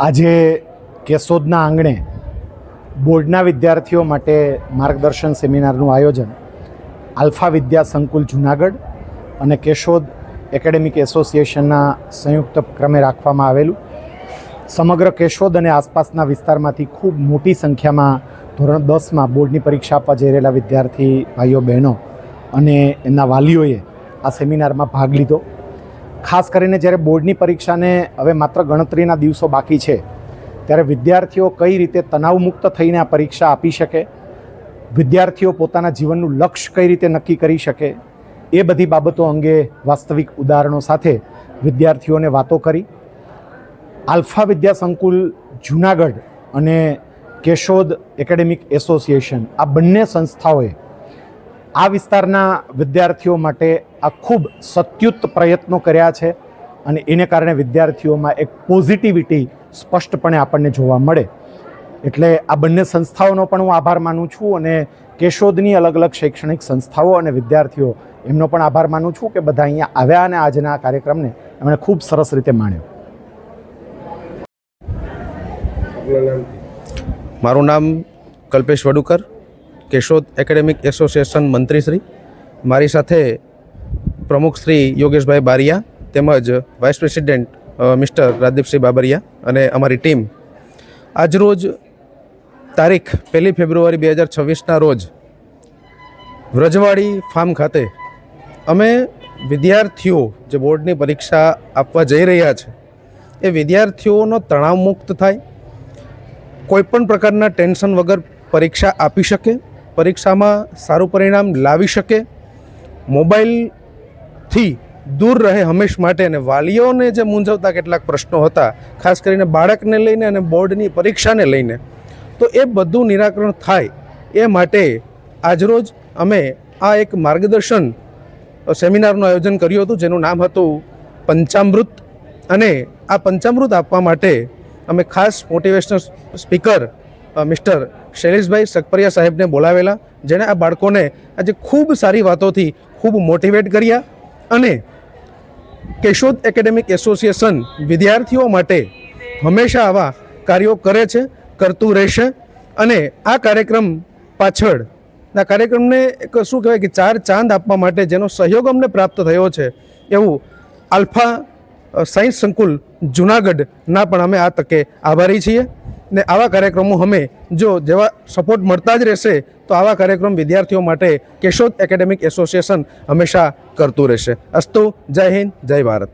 આજે કેશોદના આંગણે બોર્ડના વિદ્યાર્થીઓ માટે માર્ગદર્શન સેમિનારનું આયોજન આલ્ફા વિદ્યા સંકુલ જુનાગઢ અને કેશોદ એકેડેમિક એસોસિએશનના સંયુક્ત ક્રમે રાખવામાં આવેલું. સમગ્ર કેશોદ અને આસપાસના વિસ્તારમાંથી ખૂબ મોટી સંખ્યામાં ધોરણ દસમાં બોર્ડની પરીક્ષા આપવા જઈ રહેલા વિદ્યાર્થી ભાઈઓ બહેનો અને એમના વાલીઓએ આ સેમિનારમાં ભાગ લીધો. ખાસ કરીને જ્યારે બોર્ડની પરીક્ષાને હવે માત્ર ગણતરીના દિવસો બાકી છે, ત્યારે વિદ્યાર્થીઓ કઈ રીતે તણાવમુક્ત થઈને આ પરીક્ષા આપી શકે, વિદ્યાર્થીઓ પોતાના જીવનનું લક્ષ્ય કઈ રીતે નક્કી કરી શકે, એ બધી બાબતો અંગે વાસ્તવિક ઉદાહરણો સાથે વિદ્યાર્થીઓને વાતો કરી. આલ્ફા વિદ્યા સંકુલ જુનાગઢ અને કેશોદ એકેડેમિક એસોસિએશન આ બંને સંસ્થાઓએ આ વિસ્તારના વિદ્યાર્થીઓ માટે આ ખૂબ સત્યુત પ્રયત્નો કર્યા છે અને એને કારણે વિદ્યાર્થીઓમાં એક પોઝિટિવિટી સ્પષ્ટપણે આપણને જોવા મળે. એટલે આ બંને સંસ્થાઓનો પણ હું આભાર માનું છું અને કેશોદની અલગ અલગ શૈક્ષણિક સંસ્થાઓ અને વિદ્યાર્થીઓ એમનો પણ આભાર માનું છું કે બધા અહીંયા આવ્યા અને આજના આ કાર્યક્રમને એમણે ખૂબ સરસ રીતે માણ્યો. મારું નામ કલ્પેશ વડુકર કેશોદ એકેડેમિક એસોસિએશન મંત્રીશ્રી. મારી સાથે પ્રમુખ શ્રી યોગેશભાઈ બારિયા તેમજ vice president mister Rajdeepsinh Babariya અને અમારી ટીમ. આજરોજ તારીખ પહેલી ફેબ્રુઆરી બે હજાર છવ્વીસના રોજ વ્રજવાડી ફાર્મ ખાતે અમે વિદ્યાર્થીઓ જે બોર્ડની પરીક્ષા આપવા જઈ રહ્યા છે, એ વિદ્યાર્થીઓનો તણાવ મુક્ત થાય, કોઈપણ પ્રકારના ટેન્શન વગર પરીક્ષા આપી શકે, પરીક્ષામાં સારું પરિણામ લાવી શકે મોબાઈલથી દૂર રહે હંમેશ માટે અને વાલીઓને જે મૂંઝવતા કેટલાક પ્રશ્નો હતા, ખાસ કરીને બાળકને લઈને અને બોર્ડની પરીક્ષાને લઈને, તો એ બધું નિરાકરણ થાય એ માટે આજરોજ અમે આ એક માર્ગદર્શન સેમિનારનું આયોજન કર્યું હતું, જેનું નામ હતું પંચામૃત. અને આ પંચામૃત આપવા માટે અમે ખાસ motivational speaker mister Shaileshbhai Sakpariya સાહેબને બોલાવેલા, જેણે આ બાળકોને આજે ખૂબ સારી વાતોથી ખૂબ મોટિવેટ કર્યા. અને કેશોદ એકેડેમિક એસોસિએશન વિદ્યાર્થીઓ માટે હંમેશા આવા કાર્યો કરે છે, કરતું રહેશે અને આ કાર્યક્રમ પાછળ, આ કાર્યક્રમને એક શું કહેવાય કે ચાર ચાંદ આપવા માટે જેનો સહયોગ અમને પ્રાપ્ત થયો છે એવું આલ્ફા સાયન્સ સંકુલ જુનાગઢના પણ અમે આ તકે આભારી છીએ. ને આવા કાર્યક્રમો અમે જો જેવા સપોર્ટ મળતા જ રહેશે, તો આવા કાર્યક્રમ વિદ્યાર્થીઓ માટે કેશોદ એકેડેમિક એસોસિએશન હંમેશા કરતું રહેશે. અસ્તુ, જય હિન્દ, જય ભારત.